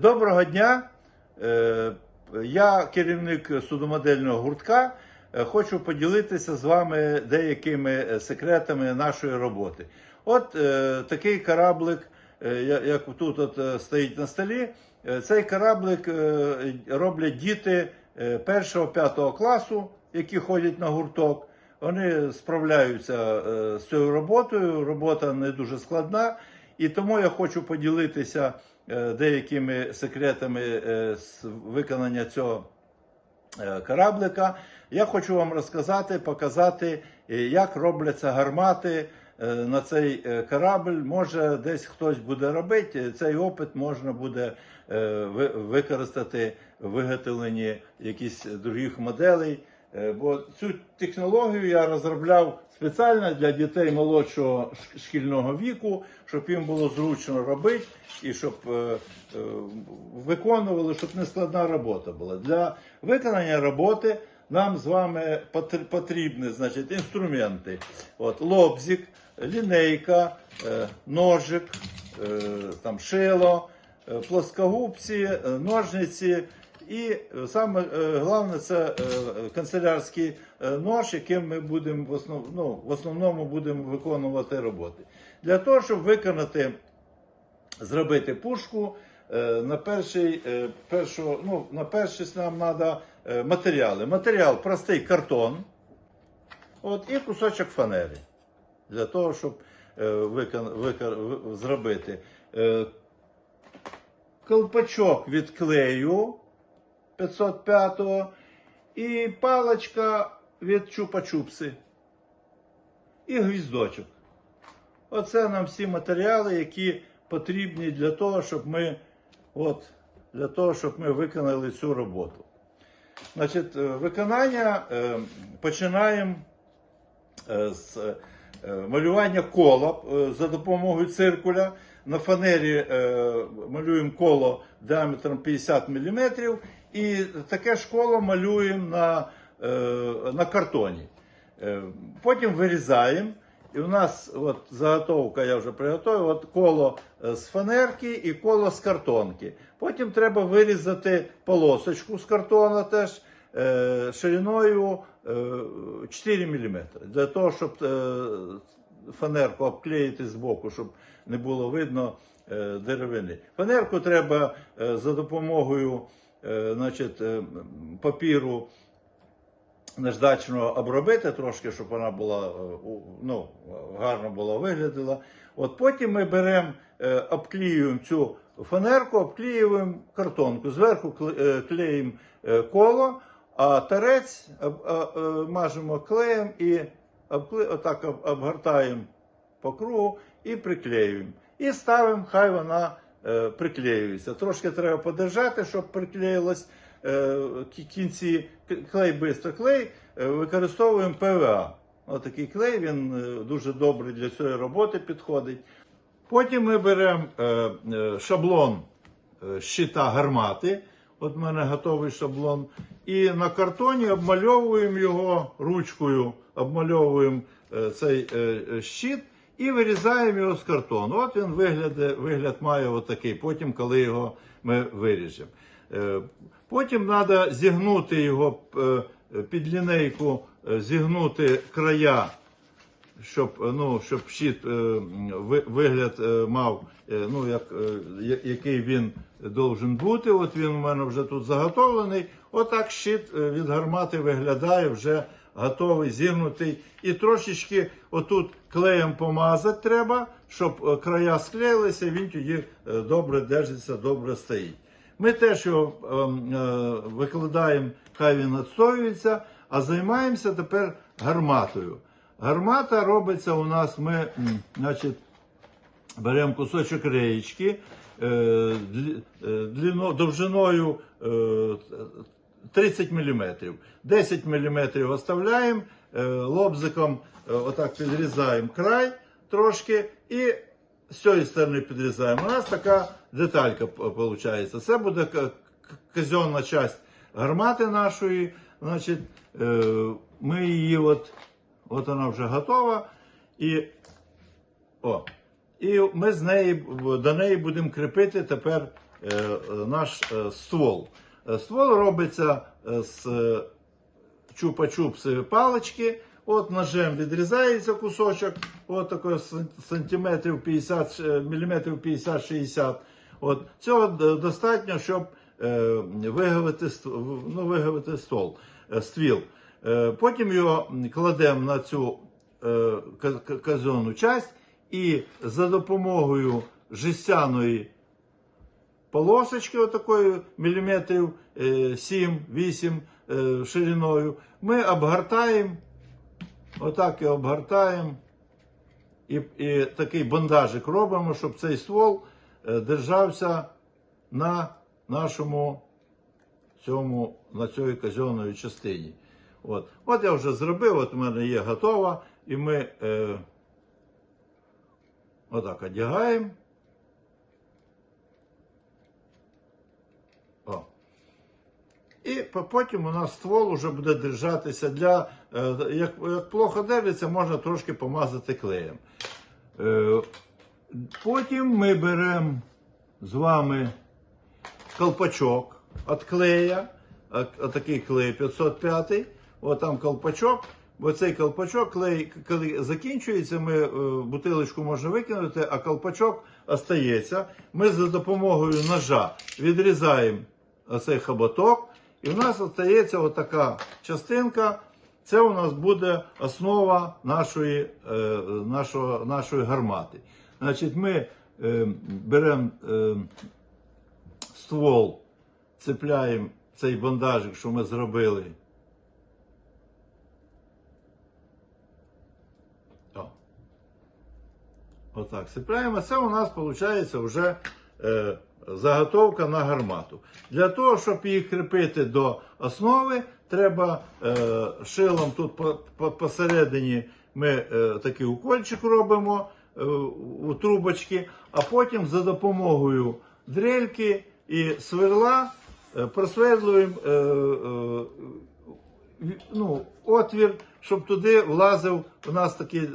Доброго дня. Е, Я керівник судомодельного гуртка. Е, Хочу поділитися з вами деякими е, секретами нашої роботи. От такий кораблик, як тут от стоїть на столі. Цей кораблик роблять діти 1-5 класу, які ходять на гурток. Вони справляються з цією роботою. Робота не дуже складна. І тому я хочу поділитися деякими секретами е, виконання цього е, кораблика. Я хочу вам розказати, показати, е, як робляться гармати е, на цей е, корабль. Може, десь хтось буде робити. Цей опит можна буде е, використати в виготовленні якихось других моделей. Е, Бо цю технологію я розробляв спеціально для дітей молодшого шкільного віку, щоб їм було зручно робити і щоб е, е, виконували, щоб не складна робота була. Для виконання роботи нам з вами потрібні значить, інструменти. От, лобзик, лінейка, ножик, там, шило, плоскогубці, ножниці. І е, саме е, головне це е, канцелярський нож, яким ми будемо в основ, ну, в основному будемо виконувати роботи. Для того, щоб виконати, зробити пушку, на перший, першу, ну, на перший нам треба матеріали. Матеріал простий картон, от, і кусочок фанери. Для того, щоб викон, викон, зробити. Колпачок від клею 505 і паличка від чупа-чупси. І гвіздочок. Оце нам всі матеріали, які потрібні для того, щоб ми, от, для того, щоб ми виконали цю роботу. Значить, е, виконання е, починаємо е, з е, малювання кола е, за допомогою циркуля. На фанері е, малюємо коло діаметром 50 мм і таке ж коло малюємо на, е, на картоні. Е, Потім вирізаємо. І у нас от заготовка, я вже приготував, от коло е, з фанерки і коло з картонки. Потім треба вирізати полосочку з картона теж шириною е, 4 мм. Для того, щоб фанерку обклеїти з боку, щоб не було видно деревини. Фанерку треба за допомогою значить, е, папіру наждачного обробити трошки, щоб вона була е, ну, гарно була виглядала. От потім ми беремо, е, обклеюємо цю фанерку, обклеюємо картонку. Зверху е, клеїмо е, коло, а тарець е, мажемо клеєм і отак обгортаємо по кругу і приклеюємо. І ставимо, хай вона е, приклеюється. Трошки треба подержати, щоб приклеїлось е, кінці. Клей бистро клей, е, використовуємо ПВА. Отакий клей, він е, дуже добрий для цієї роботи підходить. Потім ми беремо е, е, шаблон е, щита гармати. От в мене готовий шаблон. І на картоні обмальовуємо його ручкою, обмальовуємо е, цей е, е, щит і вирізаємо його з картону. От він вигляд, вигляд має отакий, потім, коли його ми виріжемо. Е, Потім треба зігнути його е, під лінейку, е, зігнути края щоб, ну, щоб щит вигляд мав, ну, як, який він должен бути. От він у мене вже тут заготовлений. Отак щит від гармати виглядає вже готовий, зігнутий. І трошечки отут клеєм помазати треба, щоб е, края склеїлися, він тоді е, добре держиться, добре стоїть. Ми теж його ем, е, викладаємо, хай він відстоюється, а займаємося тепер гарматою. Гармата робиться у нас, ми значить, беремо кусочок реєчки довжиною 30 мм. 10 мм оставляємо, е, лобзиком е, отак підрізаємо край трошки і з цієї сторони підрізаємо. У нас така деталька виходить. Це буде казенна частина гармати нашої. Значить, е, ми її от, от вона вже готова. І, о, і ми з неї, до неї будемо кріпити тепер наш ствол. Е, Ствол робиться е, з е, чупа-чупсові палички. От ножем відрізається кусочок, от сан- сантиметрів 50, е, міліметрів 50-60. От цього достатньо, щоб вигавити, ну, вигавити стол, ствіл. Потім його кладемо на цю е, ка- ка- часть і за допомогою жестяної полосочки отакої міліметрів е, 7-8 е, шириною. Ми обгортаємо, отак і обгортаємо. І, і такий бандажик робимо, щоб цей ствол е, держався на нашому цьому, на цій казенної частині. От. от я вже зробив, от у мене є готова, і ми е, отак одягаємо. І потім у нас ствол вже буде держатися для. е, Як, як плохо держиться, можна трошки помазати клеєм. Е, Потім ми беремо з вами колпачок від клея, отакий клей 505, от там колпачок. Бо цей колпачок, клей, коли закінчується, ми е, бутилочку можна викинути, а колпачок остається. Ми за допомогою ножа відрізаємо оцей хоботок, і в нас залишається отака частинка. Це у нас буде основа нашої, е, нашого, нашої гармати. Значить, ми е, беремо е, ствол, цепляємо цей бандажик, що ми зробили. О. Отак, цепляємо. Це у нас виходить вже е, заготовка на гармату. Для того, щоб її кріпити до основи, треба е, шилом тут по, по, посередині ми е, такий укольчик робимо е, у трубочки, а потім за допомогою дрельки і сверла е, просверлюємо е, е, ну, отвір, щоб туди влазив у нас такий е,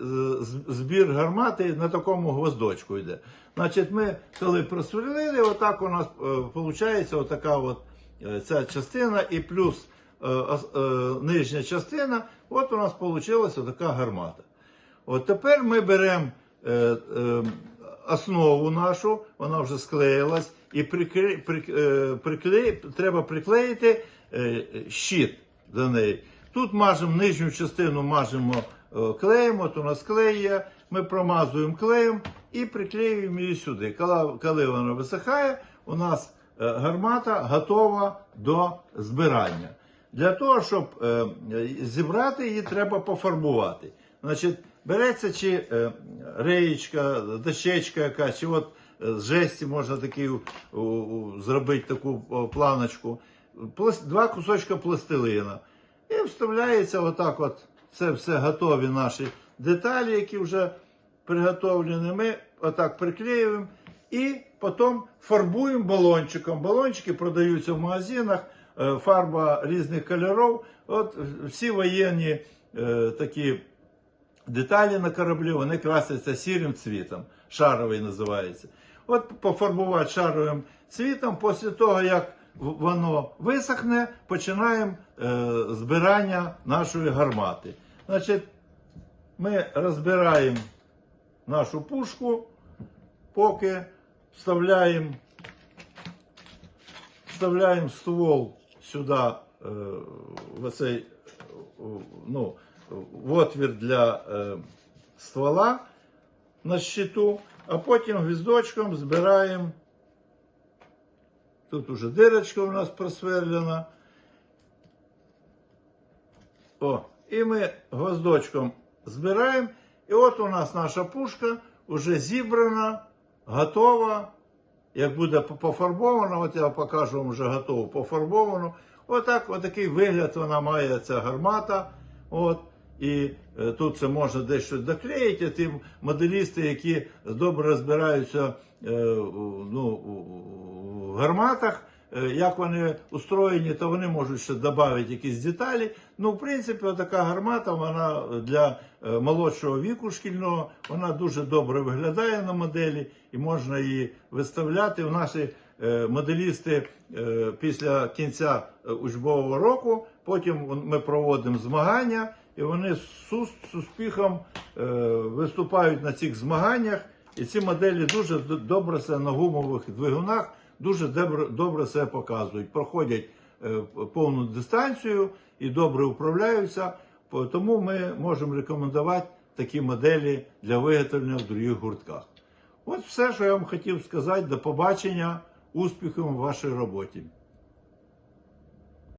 збір гармати на такому гвоздочку йде. Значить, ми коли просверлили, отак у нас виходить отака от е, ця частина і плюс е, е, нижня частина, от у нас вийшла така гармата. От тепер ми беремо е, е, основу нашу, вона вже склеїлась, і прикли, при, е, треба приклеїти е, щит до неї. Тут мажемо нижню частину, мажемо е, клеєм, от у нас клей є, ми промазуємо клеєм і приклеюємо її сюди. Коли, вона висихає, у нас е, гармата готова до збирання. Для того, щоб е, зібрати її, треба пофарбувати. Значить, береться чи реєчка, дощечка якась, чи от з жесті можна у- зробити таку планочку. Два кусочка пластилина. І вставляється отак от. Це все готові наші деталі, які вже приготовлені. Ми отак приклеюємо і потім фарбуємо балончиком. Балончики продаються в магазинах, е, фарба різних кольорів. От всі воєнні е, такі деталі на кораблі вони красяться сірим цвітом. Шаровий називається. От пофарбувати шаровим цвітом, після того, як воно висохне, починаємо е, збирання нашої гармати. Значить, ми розбираємо нашу пушку, поки вставляємо, вставляємо ствол сюди, е, в цей, е, ну, в отвір для ствола на щиту, а потім гвіздочком збираємо. Тут уже дирочка у нас просверлена. О, і ми гвоздочком збираємо. І от у нас наша пушка вже зібрана, готова. Як буде по- пофарбована, от я покажу вам вже готову пофарбовану. Отак, отакий вигляд вона має ця гармата. От. І е, тут це можна дещо доклеїти. Ті моделісти, які добре розбираються е, ну, у- у гарматах, е, як вони устроєні, то вони можуть ще додати якісь деталі. Ну, в принципі, така гармата, вона для молодшого віку шкільного, вона дуже добре виглядає на моделі і можна її виставляти. В наші моделісти після кінця учбового року. Потім ми проводимо змагання, і вони з успіхом е, виступають на цих змаганнях. І ці моделі дуже добре себе на гумових двигунах, дуже добре, себе показують. Проходять е, повну дистанцію і добре управляються. Тому ми можемо рекомендувати такі моделі для виготовлення в других гуртках. От все, що я вам хотів сказати. До побачення, успіхів у вашій роботі.